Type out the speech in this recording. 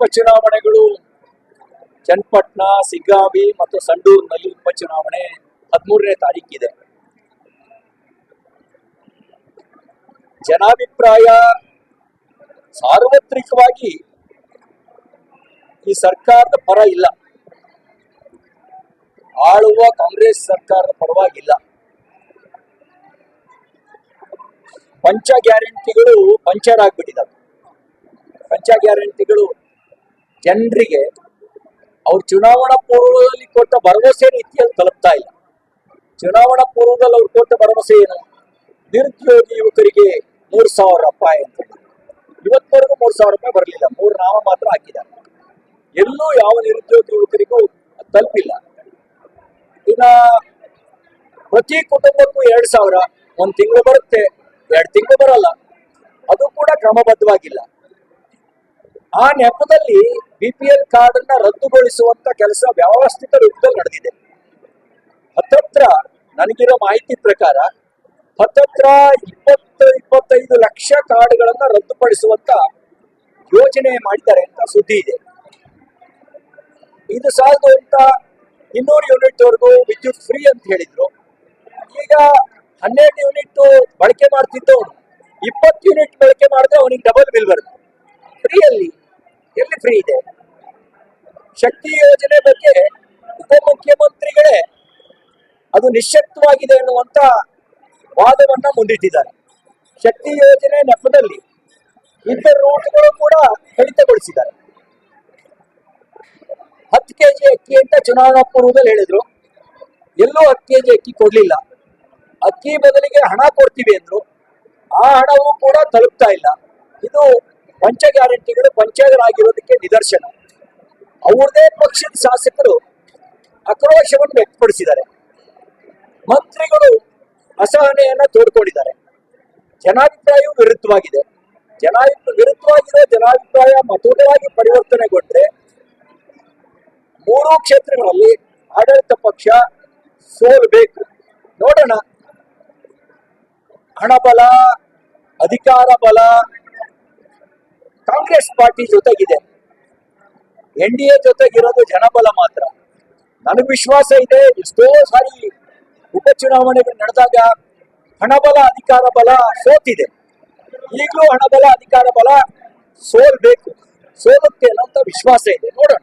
ಉಪಚುನಾವಣೆಗಳು, ಚನ್ನಪಟ್ಟಣ, ಸಿಗ್ಗಾವಿ ಮತ್ತು ಸಂಡೂರಿನಲ್ಲಿ ಉಪಚುನಾವಣೆ ಹದಿಮೂರನೇ ತಾರೀಕಿದೆ. ಜನಾಭಿಪ್ರಾಯ ಸಾರ್ವತ್ರಿಕವಾಗಿ ಈ ಸರ್ಕಾರದ ಪರ ಇಲ್ಲ. ಆಳುವ ಕಾಂಗ್ರೆಸ್ ಸರ್ಕಾರದ ಪರವಾಗಿಲ್ಲ. ಪಂಚ ಗ್ಯಾರಂಟಿಗಳು ಪಂಚರ್ ಆಗ್ಬಿಟ್ಟಿದ್ದಾವೆ ಪಂಚ ಗ್ಯಾರಂಟಿಗಳು ಜನರಿಗೆ ಅವ್ರು ಚುನಾವಣಾ ಪೂರ್ವದಲ್ಲಿ ಕೊಟ್ಟ ಭರವಸೆ ರೀತಿಯಲ್ಲಿ ತಲುಪ್ತಾ ಇಲ್ಲ. ಚುನಾವಣಾ ಪೂರ್ವದಲ್ಲಿ ಅವ್ರು ಕೊಟ್ಟ ಭರವಸೆ ಏನು? ನಿರುದ್ಯೋಗಿ ಯುವಕರಿಗೆ ಮೂರ್ ಸಾವಿರ ರೂಪಾಯಿ ಅಂತ. ಇವತ್ತವರೆಗೂ ಮೂರ್ ಸಾವಿರ ರೂಪಾಯಿ ಬರಲಿಲ್ಲ. ಮೂರು ನಾಮ ಮಾತ್ರ ಹಾಕಿದ್ದಾರೆ. ಎಲ್ಲೂ ಯಾವ ನಿರುದ್ಯೋಗಿ ಯುವಕರಿಗೂ ತಲುಪಿಲ್ಲ. ಇನ್ನ ಪ್ರತಿ ಕುಟುಂಬಕ್ಕೂ ಎರಡ್ ಸಾವಿರ, ಒಂದ್ ತಿಂಗಳು ಬರುತ್ತೆ. ಎರಡ್ ತಿಂಗಳು ಬರಲ್ಲ. ಅದು ಕೂಡ ಕ್ರಮಬದ್ಧವಾಗಿಲ್ಲ. ಆ ನೆಪದಲ್ಲಿ ಬಿ ಪಿ ಎಲ್ ಕಾರ್ಡ್ ಅನ್ನ ರದ್ದುಗೊಳಿಸುವಂತ ಕೆಲಸ ವ್ಯವಸ್ಥಿತ ರೂಪದಲ್ಲಿ ನಡೆದಿದೆ. ಹತ್ತತ್ರ ನನಗಿರೋ ಮಾಹಿತಿ ಪ್ರಕಾರ ಹತ್ತತ್ರ ಇಪ್ಪತ್ತು, ಇಪ್ಪತ್ತೈದು ಲಕ್ಷ ಕಾರ್ಡ್ಗಳನ್ನ ರದ್ದುಪಡಿಸುವಂತ ಯೋಜನೆ ಮಾಡಿದ್ದಾರೆ ಅಂತ ಸುದ್ದಿ ಇದೆ. ಇದು ಸಾಲದು ಅಂತ ಇನ್ನೂರು ಯೂನಿಟ್ ವರೆಗೂ ವಿದ್ಯುತ್ ಫ್ರೀ ಅಂತ ಹೇಳಿದ್ರು. ಈಗ ಹನ್ನೆರಡು ಯೂನಿಟ್ ಬಳಕೆ ಮಾಡ್ತಿದ್ದವನು. ಇಪ್ಪತ್ತು ಯೂನಿಟ್ ಬಳಕೆ ಮಾಡಿದ್ರೆ ಅವನಿಗೆ ಡಬಲ್ ಬಿಲ್ ಬರುತ್ತೆ. ಫ್ರೀಯಲ್ಲಿ ಎಲ್ಲಿ ಫ್ರೀ ಇದೆ? ಶಕ್ತಿ ಯೋಜನೆ ಬಗ್ಗೆ ಉಪಮುಖ್ಯಮಂತ್ರಿಗಳೇ ಅದು ನಿಶ್ಶಕ್ತವಾಗಿದೆ ಎನ್ನುವಂತ ವಾದವನ್ನ ಮುಂದಿಟ್ಟಿದ್ದಾರೆ. ಶಕ್ತಿ ಯೋಜನೆ ನೆಪದಲ್ಲಿ ಇತರ ರೂಟ್ಗಳು ಕೂಡ ಕಡಿತಗೊಳಿಸಿದ್ದಾರೆ. ಹತ್ತು ಕೆಜಿ ಅಕ್ಕಿ ಅಂತ ಚುನಾವಣಾ ಪೂರ್ವದಲ್ಲಿ ಹೇಳಿದ್ರು. ಎಲ್ಲೂ ಹತ್ತು ಕೆಜಿ ಅಕ್ಕಿ ಕೊಡ್ಲಿಲ್ಲ. ಅಕ್ಕಿ ಬದಲಿಗೆ ಹಣ ಕೊಡ್ತೀವಿ ಅಂದ್ರು. ಆ ಹಣವೂ ಕೂಡ ತಲುಪ್ತಾ ಇಲ್ಲ. ಇದು ಪಂಚ ಗ್ಯಾರಂಟಿಗಳು ಪಂಚಗಳಾಗಿರೋದಕ್ಕೆ ನಿದರ್ಶನ. ಅವ್ರದೇ ಪಕ್ಷದ ಶಾಸಕರು ಆಕ್ರೋಶವನ್ನು ವ್ಯಕ್ತಪಡಿಸಿದ್ದಾರೆ. ಮಂತ್ರಿಗಳು ಅಸಹನೆಯನ್ನ ತೋಡ್ಕೊಂಡಿದ್ದಾರೆ. ಜನಾಭಿಪ್ರಾಯವು ವಿರುದ್ಧವಾಗಿದೆ. ಜನಾಭಿಪ್ರಾಯ ವಿರುದ್ಧವಾಗಿರೋ ಜನಾಭಿಪ್ರಾಯ ಮತೋಟವಾಗಿ ಪರಿವರ್ತನೆಗೊಂಡ್ರೆ ಮೂರು ಕ್ಷೇತ್ರಗಳಲ್ಲಿ ಆಡಳಿತ ಪಕ್ಷ ಸೋಲ್ಬೇಕು. ನೋಡೋಣ. ಹಣಬಲ, ಅಧಿಕಾರ ಬಲ ಕಾಂಗ್ರೆಸ್ ಪಾರ್ಟಿ ಜೊತೆಗಿದೆ. ಎನ್ ಡಿ ಎ ಜೊತೆಗಿರೋದು ಜನಬಲ ಮಾತ್ರ. ನನಗೆ ವಿಶ್ವಾಸ ಇದೆ, ಎಷ್ಟೋ ಸಾರಿ ಉಪಚುನಾವಣೆಗಳು ನಡೆದಾಗ ಹಣಬಲ ಅಧಿಕಾರ ಬಲ ಸೋತಿದೆ. ಈಗಲೂ ಹಣಬಲ ಅಧಿಕಾರ ಬಲ ಸೋಲ್ಬೇಕು. ಸೋಲುತ್ತೆ ಅನ್ನೋಂಥ ವಿಶ್ವಾಸ ಇದೆ, ನೋಡೋಣ.